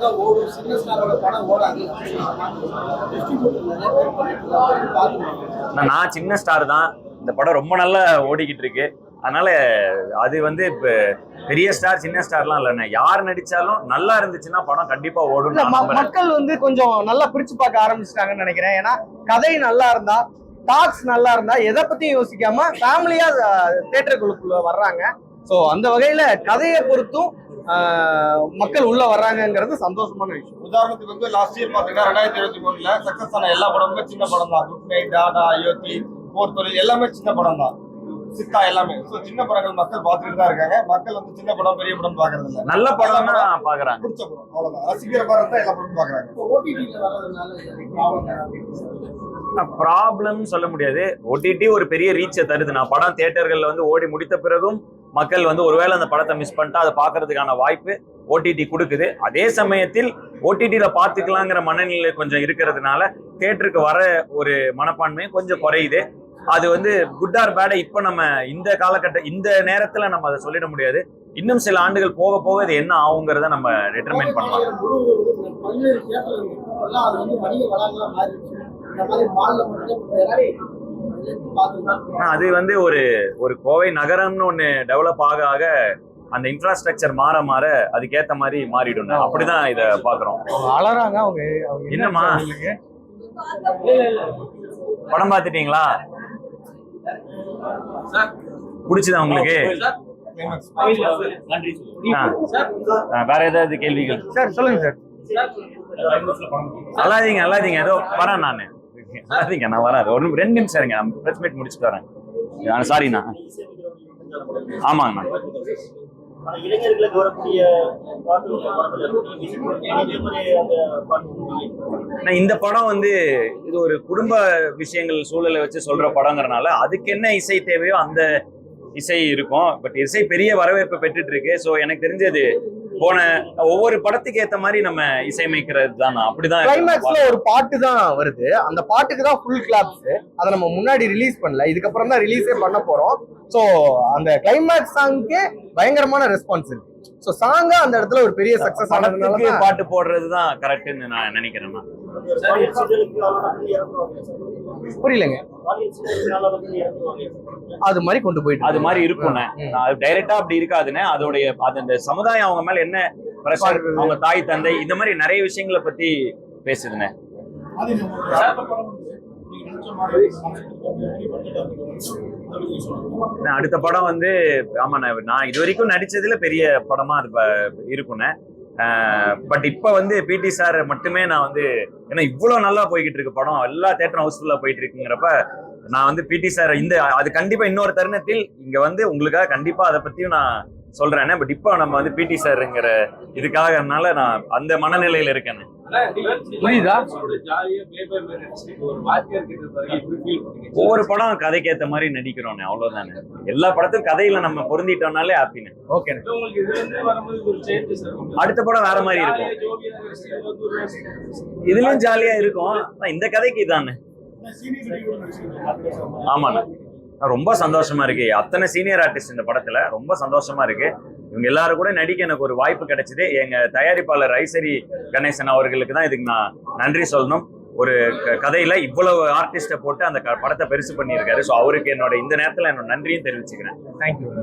படம் தான் ஓடும். சின்ன ஸ்டாரோட படம் ஓடாது. நான் சின்ன ஸ்டார் தான். இந்த படம் ரொம்ப நல்லா ஓடிக்கிட்டு இருக்கு. அதனால அது வந்து இப்ப பெரிய ஸ்டார் சின்ன ஸ்டார்லாம் இல்லைண்ணே யார் நடிச்சாலும் நல்லா இருந்துச்சுன்னா படம் கண்டிப்பா ஓடும் மக்கள் வந்து கொஞ்சம் நல்லா பிரிச்சு பார்க்க ஆரம்பிச்சிட்டாங்கன்னு நினைக்கிறேன். ஏன்னா கதை நல்லா இருந்தா டாக்ஸ் நல்லா இருந்தா எதை பத்தியும் யோசிக்காம ஃபேமிலியா தேட்டருக்குள்ள வர்றாங்க. சோ அந்த வகையில கதையை பொறுத்தும் மக்கள் உள்ள வர்றாங்கங்கிறது சந்தோஷமான விஷயம். உதாரணத்துக்கு வந்து லாஸ்ட் இயர் பாத்தீங்கன்னா ரெண்டாயிரத்தி இருபத்தி மூணுல சக்சஸ் ஆன எல்லா படமுமே சின்ன படம் தான். குட் நைட் டாடா அயோத்தி போர் தொழில் எல்லாமே சின்ன படம் தான். சித்தா எல்லாமே. ஸோ சின்ன படங்கள் மக்கள் பார்த்துட்டு தான் இருக்காங்க. மக்கள் வந்து சின்ன படம் பெரிய படம் பாக்குறது இல்ல. நல்ல படம் தான் பாக்குறாங்க பிடிச்ச படம். அவ்வளவுதான். ரசிக்கிற படம் தான் எல்லா படமும் பாக்குறாங்க ப்ராப்ளம் சொல்ல முடியாது. ஓடிடி ஒரு பெரிய ரீச்சை தருது. நான் படம் தியேட்டர்கள்ல வந்து ஓடி முடித்த பிறகும் மக்கள் வந்து ஒருவேளை அந்த படத்தை மிஸ் பண்ணிட்டா அதை பார்க்கறதுக்கான வாய்ப்பு ஓடிடி கொடுக்குது. அதே சமயத்தில் ஓடிடியில பார்த்துக்கலாங்கிற மனநிலை கொஞ்சம் இருக்கிறதுனால தேட்டருக்கு வர ஒரு மனப்பான்மை கொஞ்சம் குறையுது. அது வந்து குட் ஆர் பேட இப்போ நம்ம இந்த காலகட்ட இந்த நேரத்துல நம்ம அதை சொல்லிட முடியாது. இன்னும் சில ஆண்டுகள் போக போக இது என்ன ஆகுங்கிறத நம்ம டிட்டர்மைன் பண்ணலாம். அது வந்து ஒரு ஒரு கோவை நகரம்னு ஒண்ணு டெவலப் ஆக ஆக அந்த இன்ஃப்ராஸ்ட்ரக்சர் மாற மாற அதுக்கேத்த மாதிரி மாறிடும் அப்படிதான் இத பாக்குறோம் அவங்க அலறாங்க அவங்க அவங்க என்ன என்னம்மா? படம் பார்த்துட்டீங்களா? பிடிச்சதா உங்களுக்கு? வேற ஏதாவது கேள்விகள்? சார் சொல்லுங்க சார். அல்லாதீங்க அல்லாதீங்க. ஏதோ வரேன் நான். அல்லாதீங்க நான் வரேன் ஒரு ரெண்டு நிமிஷம் இருங்க. பிரஸ் மீட் முடிச்சுட்டு வரேன். சாரிண்ணா. ஆமாங்கண்ணா. நான் இந்த படம் வந்து இது ஒரு குடும்ப விஷயங்கள் சூழலை வச்சு சொல்ற படங்கிறனால அதுக்கு என்ன இசை தேவையோ அந்த இசை இருக்கும். பட் இசை பெரிய வரவேற்பு பெற்றுட்டு இருக்கு. ஸோ எனக்கு தெரிஞ்சது போன ஒவ்வொரு படத்துக்கு ஏத்த மாதிரி நம்ம இசையமைக்கிறது தான். அப்படிதான் கிளைமேக்ஸ்ல ஒரு பாட்டு தான் வருது. அந்த பாட்டுக்கு தான் ஃபுல் கிளாப்ஸ் அதை நம்ம முன்னாடி ரிலீஸ் பண்ணல. இதுக்கப்புறம் தான் ரிலீஸே பண்ண போறோம். ஸோ அந்த கிளைமேக்ஸ் சாங்க்கே பயங்கரமான ரெஸ்பான்ஸ் இருக்கு. ஸோ சாங்கா அந்த இடத்துல ஒரு பெரிய சக்சஸ் ஆனதுனால பாட்டு போடுறது தான் கரெக்ட்னு நான் நினைக்கிறேன். புரியலங்க. அது மாதிரி கொண்டு போயிட்டு அது மாதிரி இருக்கும்ண்ணே. டைரக்டா அப்படி இருக்காதுண்ணே. அதோடைய அது அந்த சமுதாயம் அவங்க மேல என்ன பிரஷர் அவங்க தாய் தந்தை இந்த மாதிரி நிறைய விஷயங்களை பத்தி பேசுதுண்ணே. நான் அடுத்த படம் வந்து ஆமா நான் இது வரைக்கும் நடிச்சதுல பெரிய படமா அது இருக்குண்ணே பட் இப்போ வந்து பிடி சார் மட்டுமே நான் வந்து ஏன்னா இவ்வளோ நல்லா போய்கிட்டு இருக்கு படம். எல்லா தேட்டரும் ஹவுஸ்ஃபுல்லாக போயிட்டு இருக்குங்கிறப்ப நான் வந்து பிடி சார் இந்த அது கண்டிப்பா இன்னொரு தருணத்தில் இங்க வந்து உங்களுக்காக கண்டிப்பா அதை பத்தியும் நான் சொல்றேன். பட் இப்போ நம்ம வந்து பிடி சார்ங்கிற இதுக்காகனால நான் அந்த மனநிலையில இருக்கேன். புரியுதா? ஒவ்வொரு படம் கதைக்கு ஏத்த மாதிரி நடிக்கிறோம் அவ்வளவுதானே? எல்லா படத்துக்கும் கதையில நம்ம பொருந்திட்டோம்னாலே ஹாப்பினு ஓகே அடுத்த படம் வேற மாதிரி இருக்கும். இதுலயும் ஜாலியா இருக்கும். ஆனா இந்த கதைக்கு இதானே? ஆமாண்ணா. ரொம்ப சந்தோஷமா இருக்கு. அத்தனை சீனியர் ஆர்டிஸ்ட் இந்த படத்துல ரொம்ப சந்தோஷமா இருக்கு. இவங்க எல்லாரும் கூட நடிக்க எனக்கு ஒரு வாய்ப்பு கிடைச்சது. எங்க தயாரிப்பாளர் ஐசரி கணேசன் அவர்களுக்கு தான் இதுக்கு நான் நன்றி சொல்லணும். ஒரு க- கதையில இவ்வளவு ஆர்டிஸ்ட போட்டு அந்த படத்தை பெருசு பண்ணியிருக்காரு. ஸோ அவருக்கு என்னோட இந்த நேரத்துல என்னோட நன்றியும் தெரிவிச்சுக்கிறேன். தேங்க்யூ